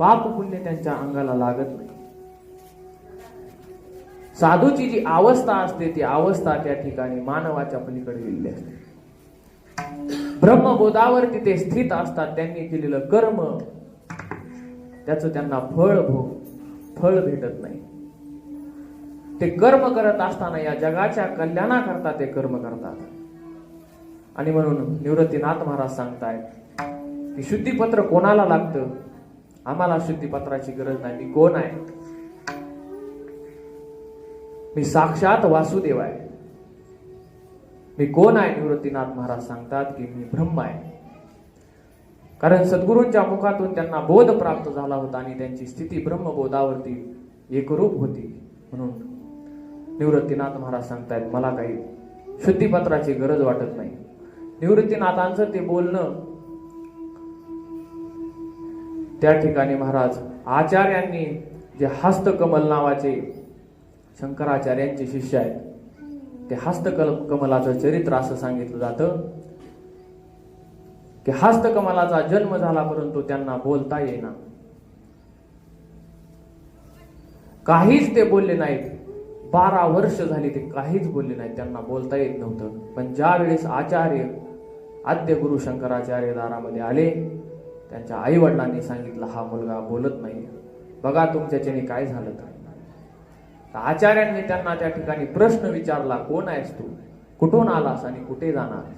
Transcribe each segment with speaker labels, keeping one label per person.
Speaker 1: पाप पुण्य त्यांच्या अंगाला लागत नाही. साधूची जी अवस्था असते ती अवस्था त्या ठिकाणी मानवाच्या पलीकडे गेलेली असते. ब्रह्मबोधावरती ते स्थित असतात त्यांनी केलेलं कर्म त्याचं त्यांना फळ भोग फळ भेटत नाही. ते कर्म करत असताना या जगाच्या कल्याणाकरता ते कर्म करतात. आणि म्हणून निवृत्तीनाथ महाराज सांगतायत की शुद्धीपत्र कोणाला लागतं? आम्हाला शुद्धीपत्राची गरज नाही. मी कोण आहे? मी साक्षात वासुदेव आहे. मी कोण आहे? निवृत्तीनाथ महाराज सांगतात की मी ब्रह्म आहे. कारण सद्गुरूंच्या मुखातून त्यांना बोध प्राप्त झाला होता आणि त्यांची स्थिती ब्रह्मबोधावरती एकरूप होती. म्हणून निवृत्तीनाथ महाराज सांगतायत मला काही शुद्धीपत्राची गरज वाटत नाही. निवृत्तीनाथांचं ते बोलणं त्या ठिकाणी महाराज आचार्यांनी जे हस्तकमल नावाचे शंकराचार्यांचे शिष्य आहेत ते हस्तकल कमलाचं चरित्र असं सांगितलं जातं की हस्तकमलाचा जन्म झाला परंतु त्यांना बोलता येईना. काहीच ते बोलले नाहीत. बारा वर्ष झाली ते काहीच बोलले नाहीत. त्यांना बोलता येत नव्हतं. पण ज्या वेळेस आचार्य आद्य गुरु शंकराचार्य दारामध्ये आले त्यांच्या आईवडिलांनी सांगितलं हा मुलगा बोलत नाही बघा तुमच्याच्याने काय झालं तर. तर आचार्यांनी त्यांना त्या ठिकाणी प्रश्न विचारला कोण आहेस तू? कुठून आलास आणि कुठे जाणार?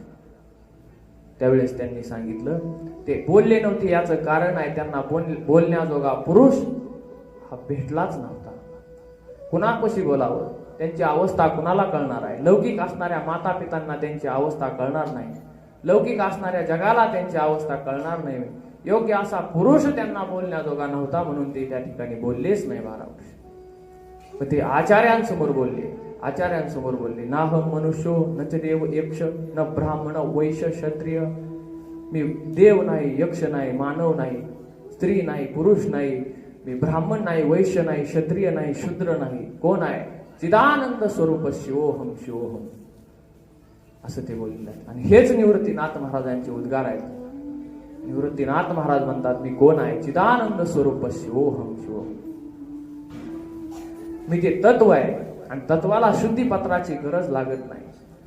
Speaker 1: त्यावेळेस त्यांनी सांगितलं ते बोलले नव्हते याचं कारण आहे त्यांना बोल बोलण्याजोगा पुरुष हा भेटलाच नव्हता. कुणापशी बोलावं? त्यांची अवस्था कुणाला कळणार आहे? लौकिक असणाऱ्या माता पितांना त्यांची अवस्था कळणार नाही. लौकिक असणाऱ्या जगाला त्यांची अवस्था कळणार नाही. योग्य असा पुरुष त्यांना बोलण्याजोगा नव्हता म्हणून ते त्या ठिकाणी बोललेच नाही बारा वर्ष पण ते आचार्यांसमोर बोलले. आचार्यांसमोर बोलले नाह मनुष्यो न ते देव यक्ष न ब्राह्मण वैश्य क्षत्रिय. मी देव नाही यक्ष नाही मानव नाही स्त्री नाही पुरुष नाही मी ब्राह्मण नाही वैश्य नाही क्षत्रिय नाही शूद्र नाही. कोण आहे? चिदानंद स्वरूप शिवोहम शिवोहम असं ते बोललेलं आहे आणि हेच निवृत्तीनाथ महाराजांचे उद्गार आहेत. निवृत्तीनाथ महाराज म्हणतात मी कोण आहे? चिदानंद स्वरूप शिवोहम शिवोहम मी ते तत्व आहे आणि तत्वाला शुद्धीपत्राची गरज लागत नाही.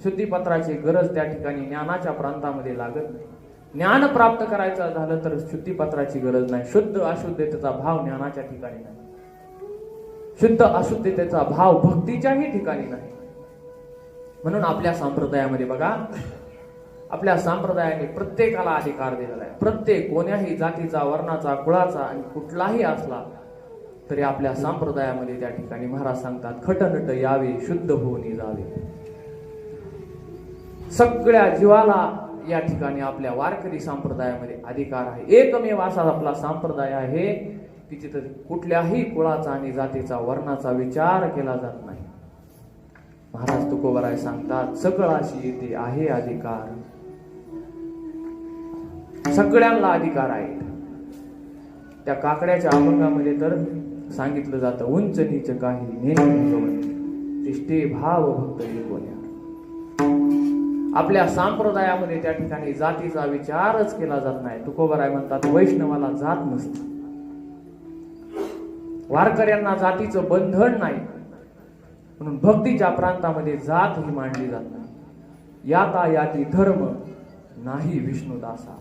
Speaker 1: शुद्धीपत्राची गरज त्या ठिकाणी ज्ञानाच्या प्रांतामध्ये लागत नाही. ज्ञान प्राप्त करायचं झालं तर शुद्धीपत्राची गरज नाही. शुद्ध अशुद्धतेचा भाव ज्ञानाच्या ठिकाणी नाही. शुद्ध अशुद्धतेचा भाव भक्तीच्याही ठिकाणी नाही. म्हणून आपल्या संप्रदायामध्ये बघा आपल्या संप्रदायाने प्रत्येकाला अधिकार दिलेला आहे. प्रत्येक कोण्याही जातीचा वर्णाचा कुळाचा आणि कुठलाही असला तरी आपल्या संप्रदायामध्ये त्या ठिकाणी महाराज सांगतात खटनट यावे शुद्ध होऊन जावे. सगळ्या जीवाला या ठिकाणी आपल्या वारकरी संप्रदायामध्ये अधिकार आहे. एकमेव असा आपला संप्रदाय आहे की तिथे कुठल्याही कुळाचा आणि जातीचा वर्णाचा विचार केला जात नाही. महाराज तुकोबराय सांगतात सकळाशी येते आहे अधिकार. सगळ्यांना अधिकार आहे. त्या काकड्याच्या अभंगामध्ये तर सांगितलं जातं उंच नीच काही नेहमी तिष्ठे भाव भक्त कोण्या आपल्या संप्रदायामध्ये त्या ठिकाणी जातीचा विचारच केला जात नाही. तुकोबराय म्हणतात वैष्णवाला जात नसत. वारकऱ्यांना जातीचं बंधन नाही. म्हणून भक्तीच्या प्रांतामध्ये जात ही मांडली जात नाही. याता याती धर्म नाही विष्णुदासा.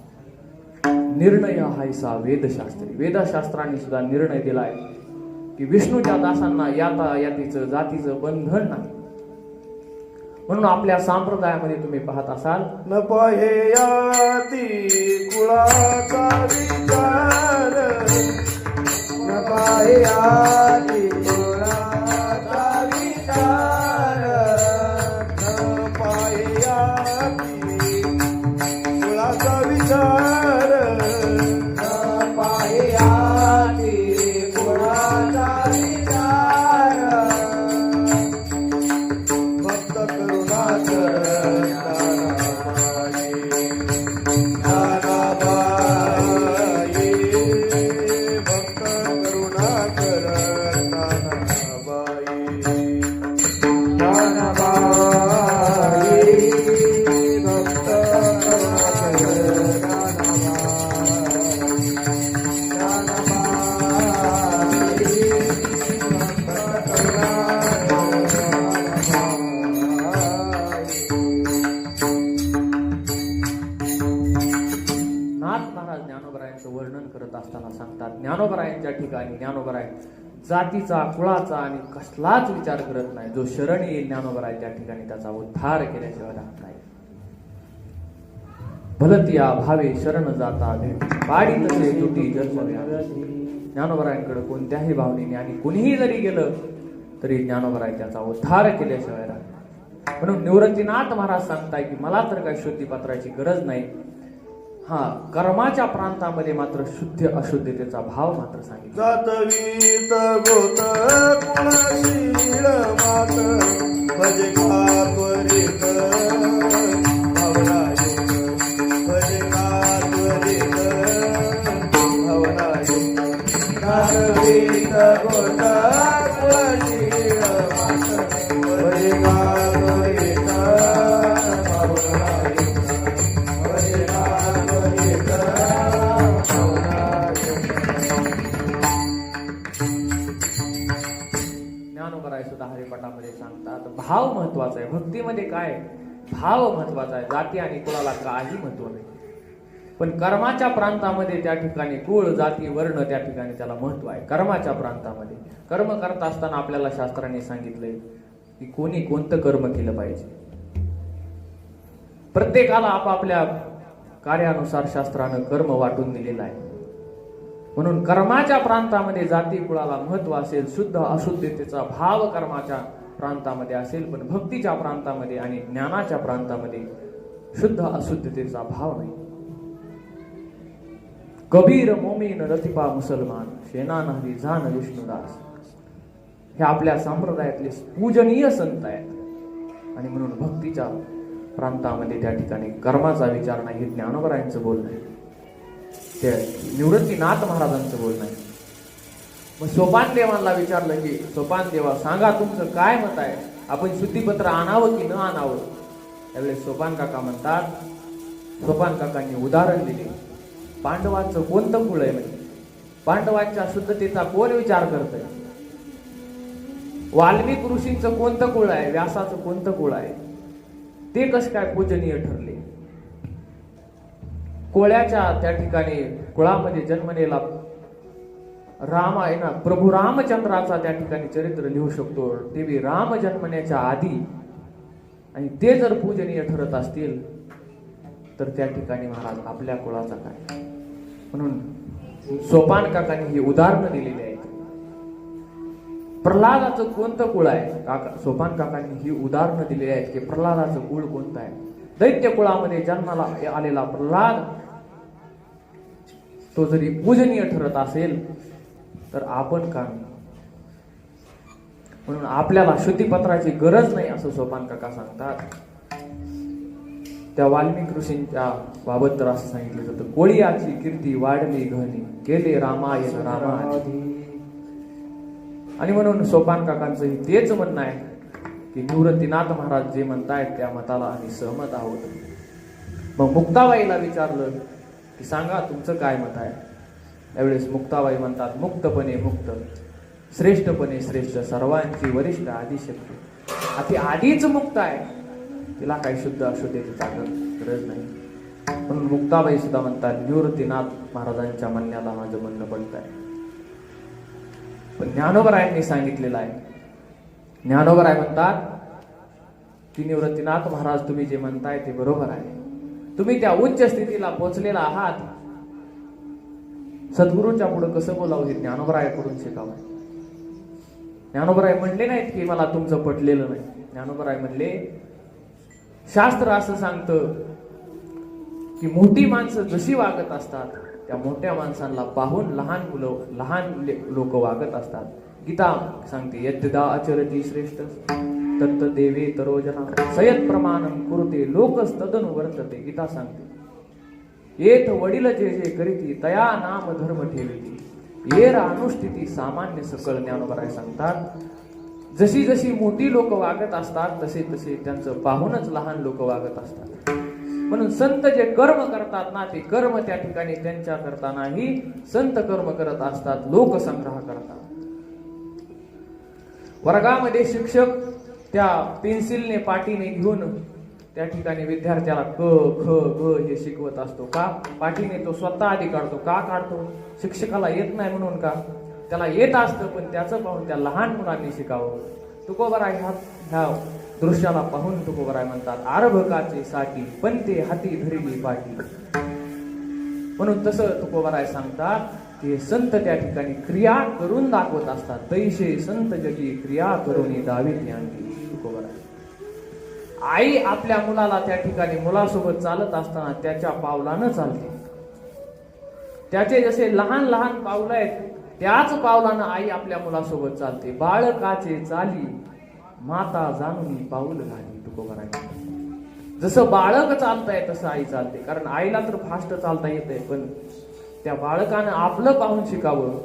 Speaker 1: निर्णय हायसा वेदशास्त्री. वेदशास्त्रांनी सुद्धा निर्णय दिलाय की विष्णूच्या दासांना याता यातीचं जातीचं बंधन नाही. म्हणून आपल्या संप्रदायामध्ये तुम्ही पाहत असाल
Speaker 2: न पाहेयाती कुळाचा विचार. न
Speaker 1: पाहे याती त्या ठिकाणी ज्ञानोबराय जातीचा कुळाचा आणि कसलाच विचार करत नाही. जो शरण येईल ज्ञानोबराय त्या ठिकाणी त्याचा उद्धार केल्याशिवाय राहत नाही. भलतिया भावे शरण जाता भेट पाडी तसे तुटी जन्म ज्ञानोबरायांकडे कोणत्याही भावनेने आणि कुणीही जरी गेलं तरी ज्ञानोबराय त्याचा उद्धार केल्याशिवाय राहत म्हणून निवृत्तीनाथ महाराज सांगताय की मला तर काही शुद्धीपत्राची गरज नाही. हा कर्माच्या प्रांतामध्ये मात्र शुद्ध अशुद्धतेचा भाव मात्र सांगितला. भाव महत्त्वाचा आहे. भक्तीमध्ये काय भाव महत्त्वाचा आहे. जाती आणि कुळाला काही महत्त्व नाही. पण कर्माच्या प्रांतामध्ये त्या ठिकाणी कुळ जाती वर्ण त्या ठिकाणी त्याला महत्त्व आहे. कर्माच्या प्रांतामध्ये. कर्म करत असताना आपल्याला शास्त्राने सांगितलंय की कोणी कोणतं कर्म केलं पाहिजे. प्रत्येकाला आपापल्या कार्यानुसार शास्त्रानं कर्म वाटून दिलेलं आहे. म्हणून कर्माच्या प्रांतामध्ये जाती कुळाला महत्त्व असेल शुद्ध अशुद्धतेचा भाव कर्माच्या प्रांतामध्ये असेल पण भक्तीच्या प्रांतामध्ये आणि ज्ञानाच्या प्रांतामध्ये शुद्ध अशुद्धतेचा भाव नाही. कबीर मोमीन रतिपा मुसलमान शेनान नहरी जान विष्णुदास हे आपल्या संप्रदायातले पूजनीय संत आहेत. आणि म्हणून भक्तीच्या प्रांतामध्ये त्या ठिकाणी कर्माचा विचार नाही हे ज्ञानोबरायांचं बोलणं आहे. ते निवृत्तीनाथ महाराजांचं बोलणं आहे. मग सोपान देवांना विचारलं की सोपान देवा सांगा तुमचं काय मत आहे? आपण शुद्धीपत्र आणावं की न आणावं? त्यावेळेस सोपान काका म्हणतात सोपान काकांनी उदाहरण दिले. पांडवांचं कोणतं कुळ आहे म्हणजे पांडवांच्या शुद्धतेचा कोण विचार करतोय? वाल्मिक ऋषींचं कोणतं कुळ आहे? व्यासाचं कोणतं कुळ आहे? ते कसं काय पूजनीय ठरले? कोळ्याच्या त्या ठिकाणी कुळामध्ये जन्मलेला राम आहे ना प्रभू रामचंद्राचा त्या ठिकाणी चरित्र लिहू शकतो. ते बी राम जन्मण्याच्या आधी आणि ते जर पूजनीय ठरत असतील तर त्या ठिकाणी महाराज आपल्या कुळाचा काय? म्हणून सोपान काकांनी ही उदाहरणं दिलेली आहेत. प्रल्हादाचं कोणतं कुळ आहे? काका सोपान काकांनी ही उदाहरणं दिलेली आहेत की प्रल्हादाचं कुळ कोणतं आहे? दैत्य कुळामध्ये जन्माला आलेला प्रल्हाद तो जरी पूजनीय ठरत असेल तर आपण का म्हणून आपल्याला शुद्धीपत्राची गरज नाही असं सोपान काका सांगतात. त्या वाल्मिक ऋषींच्या बाबत तर असं सांगितलं जातं. कोळीयाची कीर्ती वाढली घनी केले रामायण रामा आणि म्हणून सोपान काकांचं हे तेच म्हणणं आहे की निवृत्तीनाथ महाराज जे म्हणतायत त्या मताला आम्ही सहमत आहोत. मग मुक्ताबाईला विचारलं की सांगा तुमचं काय मत आहे? त्यावेळेस मुक्ताबाई म्हणतात मुक्तपणे मुक्त श्रेष्ठपणे श्रेष्ठ सर्वांची वरिष्ठ आदिशक्ती ती आधीच मुक्त आहे. तिला काही शुद्ध अशुद्धेची चांगलं गरज नाही. म्हणून मुक्ताबाई सुद्धा म्हणतात निवृत्तीनाथ महाराजांच्या म्हणण्याला माझं म्हणणं पडत आहे पण ज्ञानोबरायांनी सांगितलेलं आहे. ज्ञानोबराय म्हणतात की निवृत्तीनाथ महाराज तुम्ही जे म्हणताय ते बरोबर आहे. तुम्ही त्या उच्च स्थितीला पोचलेला आहात. सद्गुरूंच्या पुढे कसं बोलावं हे ज्ञानोबरायाकडून शिकावं. ज्ञानोबराय म्हणले नाहीत की मला तुमचं पटलेलं नाही. ज्ञानोबराय म्हणले शास्त्र असं सांगतं की मोठी माणसं जशी वागत असतात त्या मोठ्या माणसांना पाहून लहान मुलं लहान लोक वागत असतात. गीता सांगते यद्यदा आचरती श्रेष्ठ तत्त देवे तरोजना सयत प्रमाणम कुरुते लोकस तदन वर्तते गीता सांगते येथ वडील जे जे करीती तया नाम धर्म ठेविती येर अनुष्ठिती सामान्य सकळ ज्ञानोबराय सांगतात जशी जशी मोठी लोक वागत असतात तसे तसे त्यांचं पाहूनच लहान लोक वागत असतात म्हणून संत जे कर्म करतात ना ते कर्म त्या ठिकाणी त्यांच्या करतानाही संत कर्म करत असतात लोकसंग्रह करतात वर्गामध्ये शिक्षक त्या पेन्सिलने पाटीने घेऊन त्या ठिकाणी विद्यार्थ्याला क ख ग हे शिकवत असतो. का? पाठीने तो स्वतः आधी काढतो. का काढतो? शिक्षकाला येत नाही म्हणून का? त्याला येत असतं पण त्याचं पाहून त्या लहान मुलांनी शिकावं. तुकोबराय ह्या ह्या दृश्याला पाहून तुकोबराय म्हणतात आरभकाचे साठी पण ते हाती धरिली पाठी म्हणून तसं तुकोबराय सांगतात की संत त्या ठिकाणी क्रिया करून दाखवत असतात. तैशे संत जगी क्रिया करून दावीत ज्ञान तुकोबराय. आई आपल्या मुलाला त्या ठिकाणी मुलासोबत चालत असताना त्याच्या पावलानं चालते. त्याचे जसे लहान लहान पावलं आहेत त्याच पावलानं आई आपल्या मुलासोबत चालते. बाळकाचे चाली माता जाणून पाऊल घाली तुकोबराय जसं बाळक चालतंय तसं आई चालते. कारण आईला तर फास्ट चालता येतंय पण त्या बाळकानं आपलं पाहून शिकावं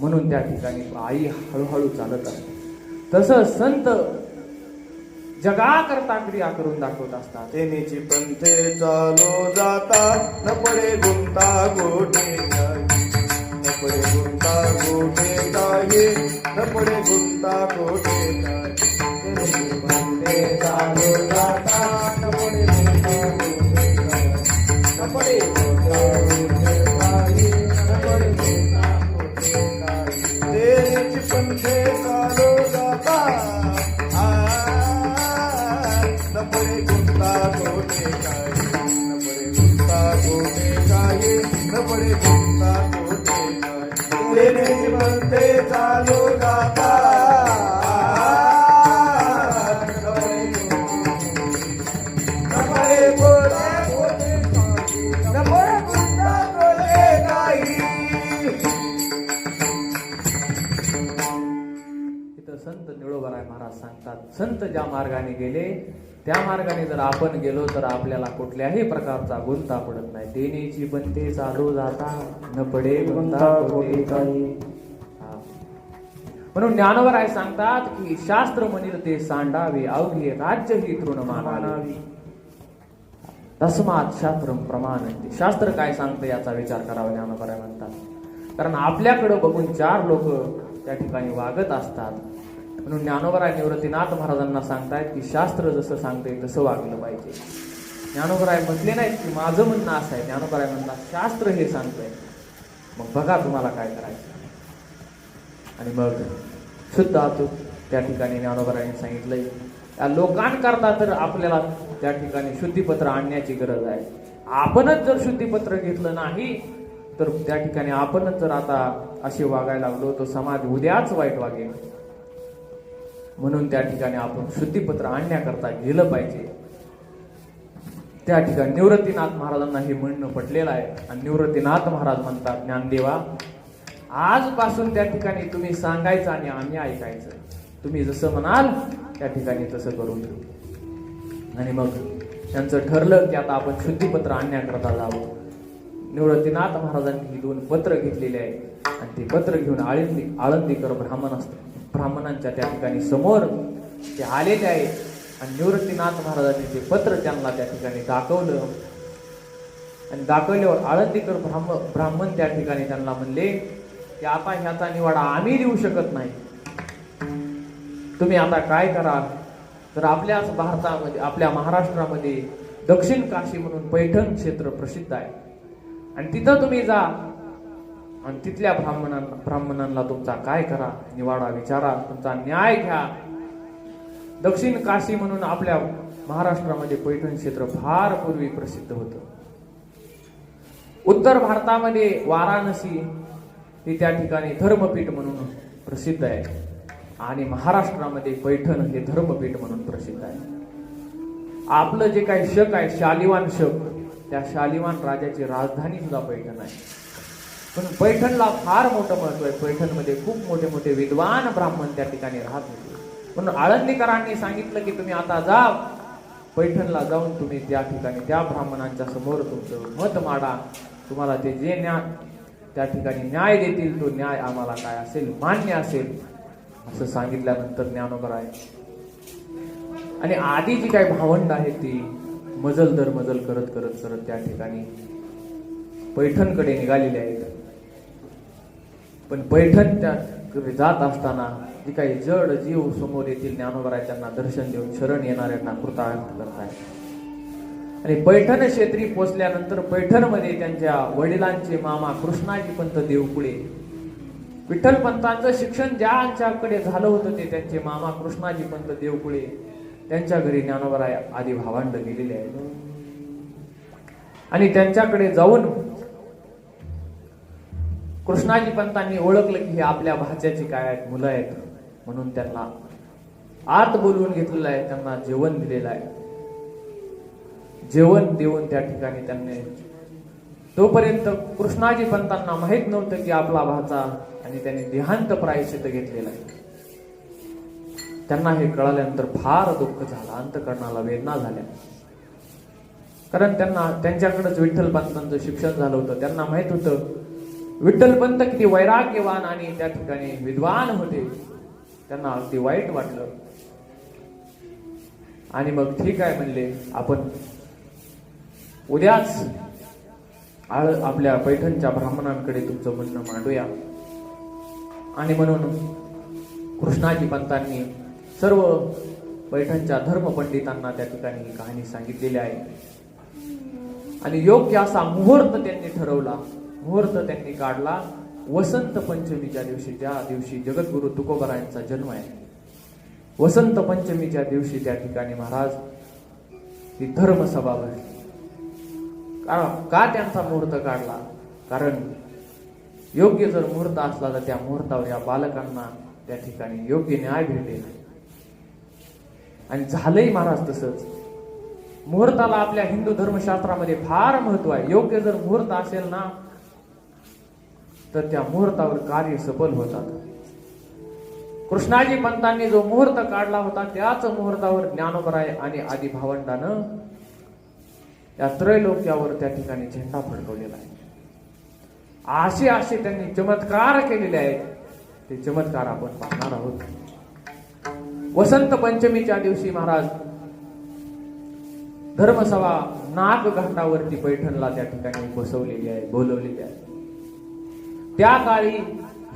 Speaker 1: म्हणून त्या ठिकाणी आई हळूहळू चालत असते. तसं संत जगाकरता क्रिया करून दाखवत असतात.
Speaker 2: तेनीची पंथे चालू जाता न पडे गुंता गोटे काही न पडे गुंता गोटे काही न पडे गुंता तेनीची पंथे चालू
Speaker 1: सांगतात संत ज्या मार्गाने गेले त्या मार्गाने जर आपण गेलो तर आपल्याला कुठल्याही प्रकारचा गुंता पडत नाही. देण्याची बनते चालू जाता न पडे म्हणून ज्ञानवराय सांगतात की शास्त्र म्हणील ते सांडावे अवघे राज्य ही तृण मानावी. तस्मात शास्त्र प्रमाण शास्त्र काय सांगतं याचा विचार करावा ज्ञानोबराय म्हणतात. कारण आपल्याकडं बघून चार लोक त्या ठिकाणी वागत असतात. म्हणून ज्ञानोबराय निवृत्तीनाथ महाराजांना सांगतायत की शास्त्र जसं सांगतंय तसं वागलं पाहिजे. ज्ञानोबराय म्हटले नाहीत की माझं म्हणणं असं आहे. ज्ञानोबराय म्हणतात शास्त्र हे सांगतंय. मग बघा तुम्हाला काय करायचं आणि मग शुद्ध अचूक त्या ठिकाणी ज्ञानोबरायांनी सांगितलंय त्या लोकांकरता तर आपल्याला त्या ठिकाणी शुद्धीपत्र आणण्याची गरज आहे. आपणच जर शुद्धीपत्र घेतलं नाही तर त्या ठिकाणी आपणच जर आता असे वागायला लागलो तर समाज उद्याच वाईट वागेल. म्हणून त्या ठिकाणी आपण शुद्धीपत्र आणण्याकरता गेलं पाहिजे. त्या ठिकाणी निवृत्तीनाथ महाराजांना हे म्हणणं पटलेलं आहे. आणि निवृत्तीनाथ महाराज म्हणतात ज्ञानदेवा आजपासून त्या ठिकाणी तुम्ही सांगायचं आणि आम्ही ऐकायचं. तुम्ही जसं म्हणाल त्या ठिकाणी तसं करून घेऊ आणि मग त्यांचं ठरलं की आता आपण शुद्धीपत्र आणण्याकरता जावं. निवृत्तीनाथ महाराजांनी ही दोन पत्र घेतलेले आहे आणि ते पत्र घेऊन आळंदी आळंदीकर ब्राह्मण असतात. ब्राह्मणांच्या त्या ठिकाणी समोर ते आलेले आहे. आणि निवृत्तीनाथ महाराजांनी ते पत्र त्यांना त्या ठिकाणी दाखवलं. आणि दाखवल्यावर आळंदीकर ब्राह्म ब्राह्मण त्या ठिकाणी त्यांना म्हणले की आता ह्याचा निवाडा आम्ही देऊ शकत नाही. तुम्ही आता काय करा तर आपल्याच भारतामध्ये आपल्या महाराष्ट्रामध्ये दक्षिण काशी म्हणून पैठण क्षेत्र प्रसिद्ध आहे. आणि तिथं तुम्ही जा आणि तिथल्या ब्राह्मणांना ब्राह्मणांना तुमचा काय करा निवाडा विचारा तुमचा न्याय घ्या. दक्षिण काशी म्हणून आपल्या महाराष्ट्रामध्ये पैठण क्षेत्र फार पूर्वी प्रसिद्ध होतं. उत्तर भारतामध्ये वाराणसी हे त्या ठिकाणी धर्मपीठ म्हणून प्रसिद्ध आहे. आणि महाराष्ट्रामध्ये पैठण हे धर्मपीठ म्हणून प्रसिद्ध आहे. आपलं जे काही शक आहे शालिवान शक त्या शालिवान राजाची राजधानी सुद्धा पैठण आहे. पण पैठणला फार मोठं महत्त्व आहे. पैठणमध्ये खूप मोठे मोठे विद्वान ब्राह्मण त्या ठिकाणी राहत होते. म्हणून आळंदीकरांनी सांगितलं की तुम्ही आता जा. पैठणला जाऊन तुम्ही त्या ठिकाणी त्या ब्राह्मणांच्या समोर तुमचं मत माडा. तुम्हाला ते जे न्याय त्या ठिकाणी न्याय देतील तो न्याय आम्हाला काय असेल मान्य असेल असं सांगितल्यानंतर ज्ञानोबराय आणि आधी जी काही भावंड आहेत ती मजल दर मजल करत करत करत त्या ठिकाणी पैठणकडे निघालेली आहेत. पण पैठण त्या जात असताना जी काही जड जीव समोर येतील ज्ञानोबराय त्यांना दर्शन देऊन शरण येणाऱ्यांना कृतार्थ करताय. आणि पैठण क्षेत्री पोचल्यानंतर पैठणमध्ये त्यांच्या वडिलांचे मामा कृष्णाजी पंत देवकुळे विठ्ठल पंतांचं शिक्षण ज्यांच्याकडे झालं होतं ते त्यांचे मामा कृष्णाजी पंत देवकुळे त्यांच्या घरी ज्ञानोबराय आदी भावांड गेलेले आहेत. आणि त्यांच्याकडे जाऊन कृष्णाजी पंतांनी ओळखलं की हे आपल्या भाच्याची काय आहेत मुलं आहेत. म्हणून त्यांना आत बोलवून घेतलेलं आहे त्यांना जेवण दिलेलं आहे. जेवण देऊन त्या ठिकाणी त्यांनी तोपर्यंत कृष्णाजी पंतांना माहीत नव्हतं की आपला भाचा आणि त्यांनी देहांत प्रायश्चित घेतलेला आहे. त्यांना हे कळाल्यानंतर फार दुःख झालं अंतकरणाला वेदना झाल्या. कारण त्यांना त्यांच्याकडेच विठ्ठल पंतांचं शिक्षण झालं होतं त्यांना माहीत होतं विठ्ठल पंत किती वैराग्यवान आणि त्या ठिकाणी विद्वान होते. त्यांना अगदी वाईट वाटलं. आणि मग ठीक आहे म्हणले आपण उद्याच आपल्या पैठणच्या ब्राह्मणांकडे तुमचं म्हणणं मांडूया. आणि म्हणून कृष्णाजी पंतांनी सर्व पैठणच्या धर्मपंडितांना त्या ठिकाणी ही कहाणी सांगितलेली आहे. आणि योग्य असा मुहूर्त त्यांनी ठरवला. मुहूर्त त्यांनी काढला. वसंत पंचमीच्या दिवशी ज्या दिवशी जगद्गुरु तुकोबरायांचा जन्म आहे वसंत पंचमीच्या दिवशी त्या ठिकाणी महाराज ही धर्मसभा भरली. कारण का त्यांचा मुहूर्त काढला? कारण योग्य जर मुहूर्त असला तर त्या मुहूर्तावर या बालकांना त्या ठिकाणी योग्य न्याय भेटेल. आणि झालंही महाराज तसंच. मुहूर्ताला आपल्या हिंदू धर्मशास्त्रामध्ये फार महत्त्व आहे. योग्य जर मुहूर्त असेल ना तर त्या मुहूर्तावर कार्य सफल होतात. कृष्णाजी पंतांनी जो मुहूर्त काढला होता त्याच मुहूर्तावर ज्ञानोबराय आणि आदी भावंडानं या त्रैलोक्यावर त्या ठिकाणी झेंडा फडकवलेला आहे. असे असे त्यांनी चमत्कार केलेले आहेत. ते चमत्कार आपण पाहणार आहोत. वसंत पंचमीच्या दिवशी महाराज धर्मसभा नाग घाटावरती पैठणला त्या ठिकाणी बसवलेली आहे बोलवलेली आहे. त्या काळी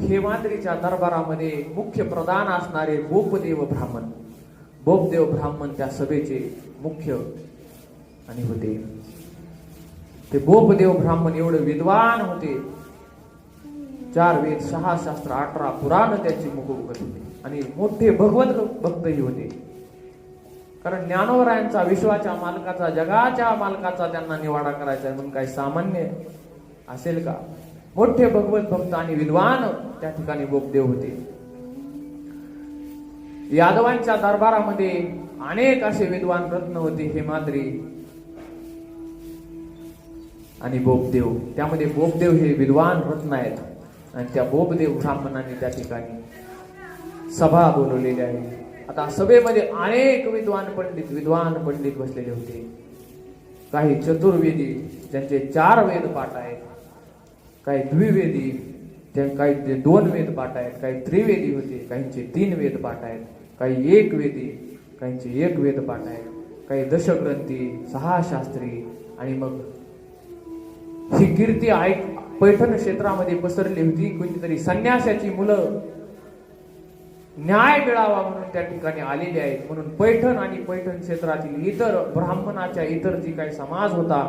Speaker 1: हेमाद्रीच्या दरबारामध्ये मुख्य प्रधान असणारे बोपदेव ब्राह्मण. बोपदेव ब्राह्मण त्या सभेचे मुख्य आणि होते. ते बोपदेव ब्राह्मण एवढे विद्वान होते. चार वेद सहा शास्त्र अठरा पुराण त्यांची मुखोमुखत होते. आणि मोठे भगवत भक्तही होते. कारण ज्ञानोरायांचा विश्वाच्या मालकाचा जगाच्या मालकाचा त्यांना निवाडा करायचा म्हणून काही सामान्य असेल का? मोठे भगवत भक्त आणि विद्वान त्या ठिकाणी बोपदेव होते. यादवांच्या दरबारामध्ये अनेक असे विद्वान रत्न होते हेमाद्री आणि बोपदेव त्यामध्ये बोपदेव हे विद्वान रत्न आहेत. आणि त्या बोपदेव ब्राह्मणांनी त्या ठिकाणी सभा बोलवलेली आहे आता सभेमध्ये अनेक विद्वान पंडित विद्वान पंडित बसलेले होते. काही चतुर्वेदी ज्यांचे चार वेद पाठ आहेत. काही द्विवेदी त्या काही दोन वेद पाठ आहेत काही त्रिवेदी होते काहींचे तीन वेद पाठ आहेत काही एक वेदी काहींचे एक वेद पाठ आहेत काही दशग्रंथी सहा शास्त्री आणि मग ही कीर्ती ऐक पैठण क्षेत्रामध्ये पसरली होती कोणतीतरी संन्यासाची मुलं न्याय मिळावा म्हणून त्या ठिकाणी आलेले आहेत म्हणून पैठण आणि पैठण क्षेत्रातील इतर ब्राह्मणाच्या इतर जी काही समाज होता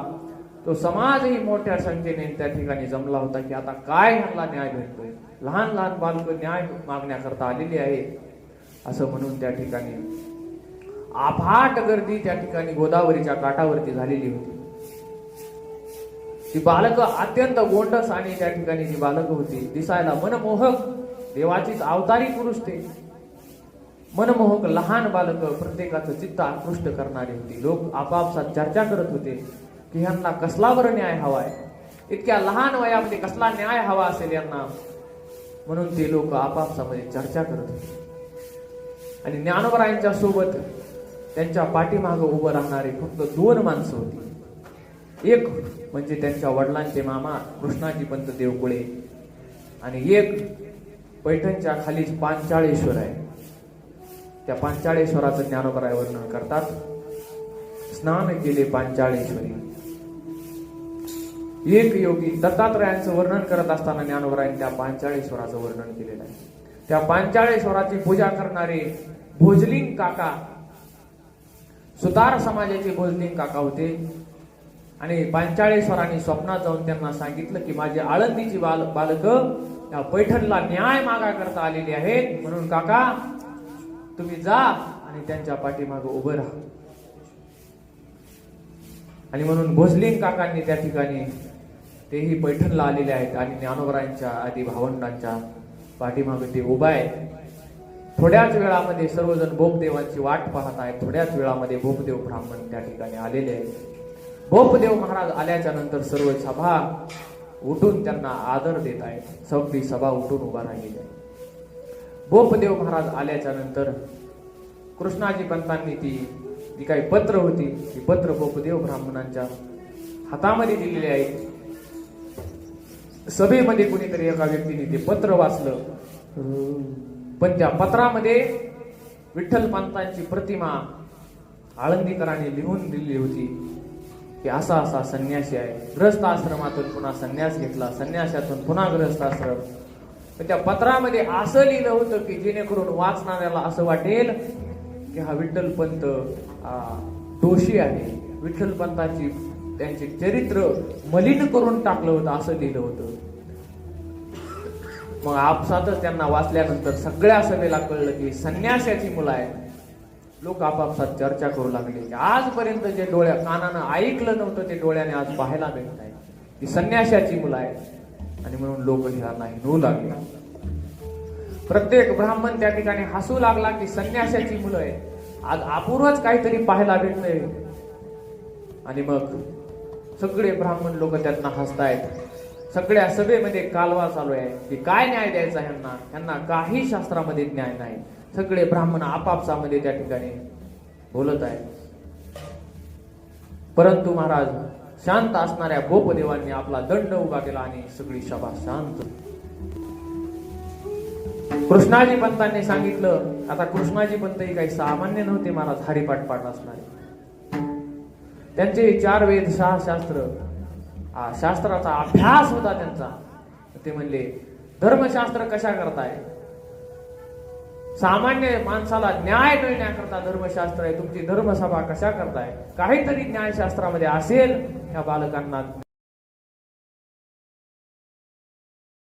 Speaker 1: तो समाजही मोठ्या संख्येने त्या ठिकाणी जमला होता की आता काय ह्यांना न्याय भेटतोय? लहान लहान बालक न्याय मागण्याकरता आलेली आहे. असं म्हणून त्या ठिकाणी आभाट गर्दी त्या ठिकाणी गोदावरीच्या काठावरती झालेली होती. ती बालक अत्यंत गोंडस आणि त्या ठिकाणी जी बालक होती दिसायला मनमोहक देवाचीच अवतारी पुरुष ते. मनमोहक लहान बालक प्रत्येकाचं चित्त आकृष्ट करणारी होती. लोक आपापसात चर्चा करत होते. की ह्यांना कसला बरं न्याय हवाय इतक्या लहान वयामध्ये कसला न्याय हवा असेल यांना? म्हणून ते लोक आपापसामध्ये चर्चा करत होते. आणि ज्ञानोबरायांच्या सोबत त्यांच्या पाठीमागं उभं राहणारे फक्त दोन माणसं होती. एक म्हणजे त्यांच्या वडिलांचे मामा कृष्णाजी पंत देवकुळे आणि एक पैठणच्या खालीच पांचाळेश्वर आहे. त्या पांचाळेश्वराचं ज्ञानोबराय वर्णन करतात. स्नान केले पांचाळेश्वरी. एक योगी दत्तात्रयांचं वर्णन करत असताना ज्ञानोबरायांनी त्या पांचाळेश्वराचं वर्णन केलेलं आहे. त्या पांचाळेश्वराची पूजा करणारे भोजलिंग काका सुतार समाजाचे भोजलिंग काका होते. आणि पांचाळेश्वरांनी स्वप्नात जाऊन त्यांना सांगितलं की माझी आळंदीची बाल बालक या पैठणला न्याय मागा करता आलेली आहेत. म्हणून काका तुम्ही जा आणि त्यांच्या पाठीमागे उभं राहा. आणि म्हणून भोजलिंग काकांनी त्या ठिकाणी तेही पैठणला आलेले आहेत आणि ज्ञानोबरांच्या आदी भावंडांच्या पाठीमागे ते उभा आहे. थोड्याच वेळामध्ये सर्वजण भोपदेवांची वाट पाहत आहेत. थोड्याच वेळामध्ये भोपदेव ब्राह्मण त्या ठिकाणी आलेले आहेत. बोपदेव महाराज आल्याच्यानंतर सर्व सभा उठून त्यांना आदर देत आहेत. सगळी सभा उठून उभा राहिलेली आहे. भोपदेव महाराज आल्याच्यानंतर कृष्णाजी पंतांनी ती जी काही पत्र होती. ती पत्र बोपदेव ब्राह्मणांच्या हातामध्ये दिलेली आहे. सभेमध्ये कुणीतरी एका व्यक्तीने ते पत्र वाचलं. पण त्या पत्रामध्ये विठ्ठल पंतांची प्रतिमा आळंदीकरांनी लिहून दिली होती. की असा असा संन्यासी आहे. ग्रस्त आश्रमातून पुन्हा संन्यास घेतला. संन्यासातून पुन्हा ग्रस्त आश्रम त्या पत्रामध्ये असं लिहिलं होतं की जेणेकरून वाचणाऱ्याला असं वाटेल की हा विठ्ठल पंत दोषी आहे. विठ्ठल पंताची त्यांचे चरित्र मलिन करून टाकलं होतं असं लिहिलं होतं. मग आपसातच त्यांना वाचल्यानंतर सगळ्या सभेला कळलं की संन्यासाची मुलं आहेत. लोक आपापसात चर्चा करू लागले. की आजपर्यंत जे डोळ्या कानानं ऐकलं नव्हतं ते डोळ्याने आज पाहायला मिळत आहे ती संन्यासाची मुलं आहेत. आणि म्हणून लोक ह्यांना हिनवू लागले. प्रत्येक ब्राह्मण त्या ठिकाणी हसू लागला की संन्यासाची मुलं आहेत. आज अपूर्वच काहीतरी पाहायला भेटतंय. आणि मग सगळे ब्राह्मण लोक त्यांना हसतायत. सगळ्या सभेमध्ये कालवा चालू आहे. की काय न्याय द्यायचा ह्यांना? ह्यांना काही शास्त्रामध्ये न्याय नाही. सगळे ब्राह्मण आपापसामध्ये त्या ठिकाणी बोलत आहेत. परंतु महाराज शांत असणाऱ्या गोपदेवांनी आपला दंड उभा केला आणि सगळी सभा शांत. कृष्णाजी पंतांनी सांगितलं आता कृष्णाजी पंत ही काही सामान्य नव्हते महाराज हरिपाठ पाठ असणारे. त्यांचे चार वेद सहा शास्त्र. शास्त्राचा अभ्यास होता त्यांचा. ते म्हणले धर्मशास्त्र कशा करताय? सामान्य माणसाला न्याय मिळण्याकरता धर्मशास्त्र आहे. तुमची धर्मसभा कशा करताय? काहीतरी न्यायशास्त्रामध्ये असेल. या बालकांना